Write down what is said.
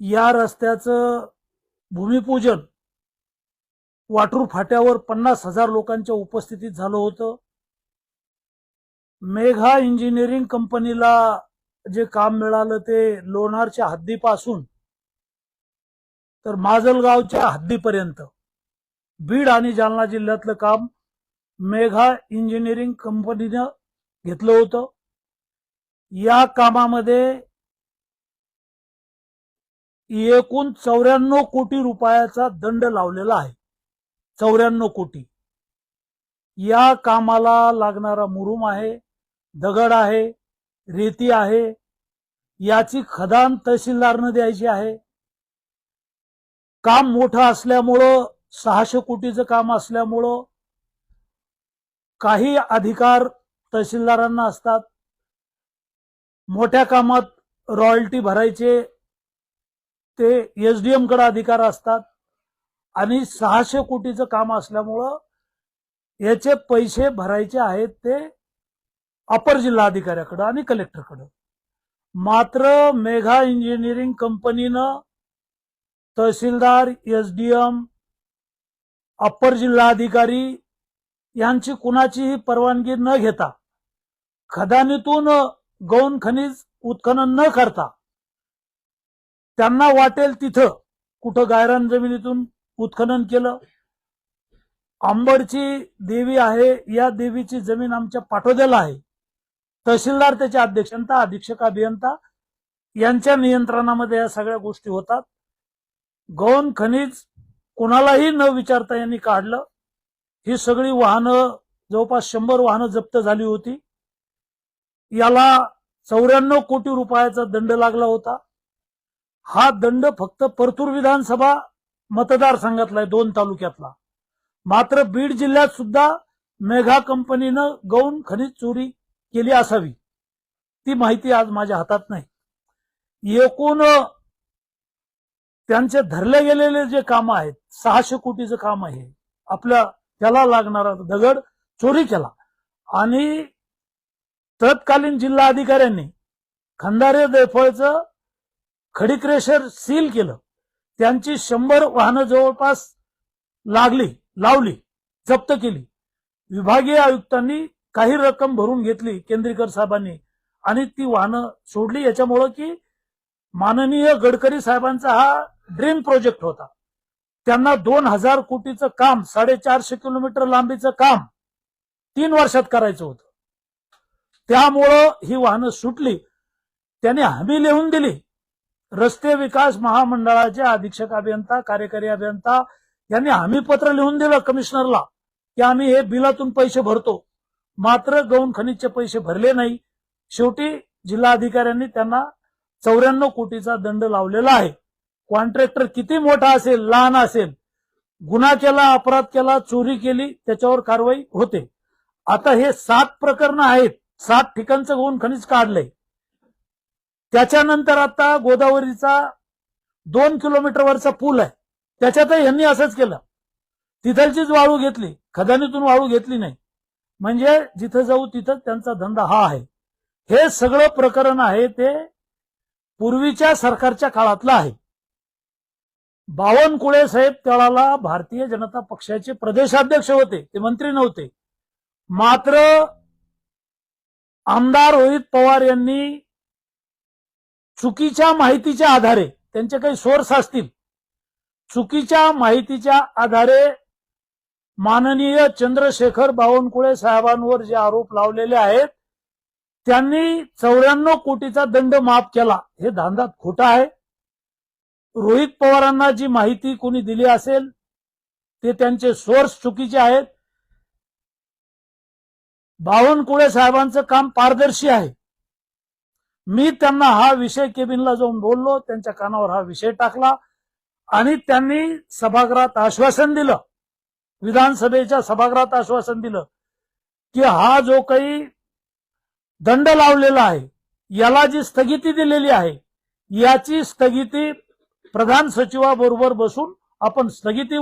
या रस्त्याचं भूमिपूजन वाटूर फाट्यावर पन्नास हजार लोकांच्या उपस्थितीत झालं होतं. मेघा इंजिनिअरिंग कंपनीला जे काम मिळालं ते लोणारच्या हद्दीपासून तर माजलगावच्या हद्दीपर्यंत. बीड आणि जालना जिल्ह्यातलं काम मेघा इंजिनिअरिंग कंपनीनं घेतलं होतं. या कामामध्ये एकूण चौऱ्याण्णव कोटी रुपयाचा दंड लावलेला आहे. चौऱ्याण्णव कोटी. या कामाला लागणारा मुरुम आहे दगड आहे रेती आहे याची खदान तहसीलदारनं द्यायची आहे. काम मोठं असल्यामुळं सहाशे कोटीचं काम असल्यामुळं काही अधिकार तहसीलदारांना असतात. मोठ्या कामात रॉयल्टी भरायचे ते एसडीएमकडे अधिकार असतात आणि सहाशे कोटीचं काम असल्यामुळं याचे पैसे भरायचे आहेत ते अपर जिल्हाधिकाऱ्याकडं आणि कलेक्टरकडं. मात्र मेघा इंजिनिअरिंग कंपनीनं तहसीलदार एसडीएम अपर जिल्हाधिकारी यांची कुणाचीही परवानगी न घेता खदानीतून गौण खनिज उत्खनन न करता त्यांना वाटेल तिथं. कुठं गायरान जमिनीतून उत्खनन केलं. आंबडची देवी आहे या देवीची जमीन आमच्या पाठोद्याला आहे. तहसीलदार त्याचे अध्यक्षता अधीक्षक अभियंता यांच्या नियंत्रणामध्ये या सगळ्या गोष्टी होतात. गौण खनिज कोणालाही न विचारता यांनी काढलं. ही सगळी वाहनं जवळपास शंभर वाहनं जप्त झाली होती. याला चौऱ्याण्णव कोटी रुपयाचा दंड लागला होता. हा दंड फक्त परतूर विधानसभा मतदारसंघातला आहे दोन तालुक्यातला. मात्र बीड जिल्ह्यात सुद्धा मेघा कंपनीनं गौण खनिज चोरी केली असावी. ती माहिती आज माझ्या हातात नाही. एकूण त्यांचे धरले गेलेले जे काम आहेत सहाशे कोटीचं काम आहे. आपल्या त्याला लागणारा दगड चोरी केला. आणि तत्कालीन जिल्हा अधिकाऱ्यांनी खंदारे दैफळचं खडीक्रेशर सील केलं. त्यांची शंभर वाहनं जवळपास लागली लावली जप्त केली. विभागीय आयुक्तांनी काही रक्कम भरून घेतली केंद्रीकर साहेबांनी आणि ती वाहनं सोडली. याच्यामुळं की माननीय गडकरी साहेबांचा हा ड्रीम प्रोजेक्ट होता. त्यांना दोन हजार कोटीचं काम साडेचारशे किलोमीटर लांबीचं काम तीन वर्षात करायचं होतं. त्यामुळं ही वाहनं सुटली. त्याने हमी लिहून दिली. रस्ते विकास महामंडळाचे अधीक्षक अभियंता कार्यकारी अभियंता यांनी हमी पत्र लिहून दिलं कमिशनरला की आम्ही हे बिलातून पैसे भरतो. मात्र गौण खनिजचे पैसे भरले नाही. शेवटी जिल्हाधिकाऱ्यांनी त्यांना चौऱ्याण्णव कोटीचा दंड लावलेला आहे. कॉन्ट्रॅक्टर किती मोठा असेल लहान असेल गुन्हा केला अपराध केला चोरी केली त्याच्यावर कारवाई होते. आता हे सात प्रकरण आहेत. सात ठिकाणचं गौण खनिज काढलंय. त्याच्यानंतर आता गोदावरीचा दोन किलोमीटर वरचा पूल आहे. त्याच्यातही यांनी असंच केलं. तिथलचीच वाळू घेतली. खदानीतून वाळू घेतली नाही. म्हणजे जिथं जाऊ तिथं त्यांचा धंदा हा आहे. हे सगळं प्रकरण आहे ते पूर्वीच्या सरकारच्या काळातलं आहे. बावनकुळे साहेब त्यावेळेला भारतीय जनता पक्षाचे प्रदेशाध्यक्ष होते. ते मंत्री नव्हते. मात्र आमदार रोहित पवार यांनी चुकीच्या माहितीच्या आधारे त्यांचे काही सोर्स असतील. चुकीच्या माहितीच्या आधारे माननीय चंद्रशेखर बावनकुळे साहेबांवर जे आरोप लावलेले आहेत त्यांनी चौऱ्याण्णव कोटीचा दंड माफ केला. हे धांदात खोटा आहे. रोहित पवारांना जी माहिती कोणी दिली असेल ते त्यांचे सोर्स चुकीचे आहेत. बावनकुळे साहेबांचं काम पारदर्शी आहे. मी त्यांना हा विषय केबिनला जाऊन बोललो त्यांच्या कानावर हा विषय टाकला आणि त्यांनी सभागृहात आश्वासन दिलं विधानसभेच्या सभागृहात आश्वासन दिलं की हा जो काही दंड लावलेला आहे याला जी स्थगिती दिलेली आहे याची स्थगिती प्रधान सचिवाबरोबर बसून आपण स्थगिती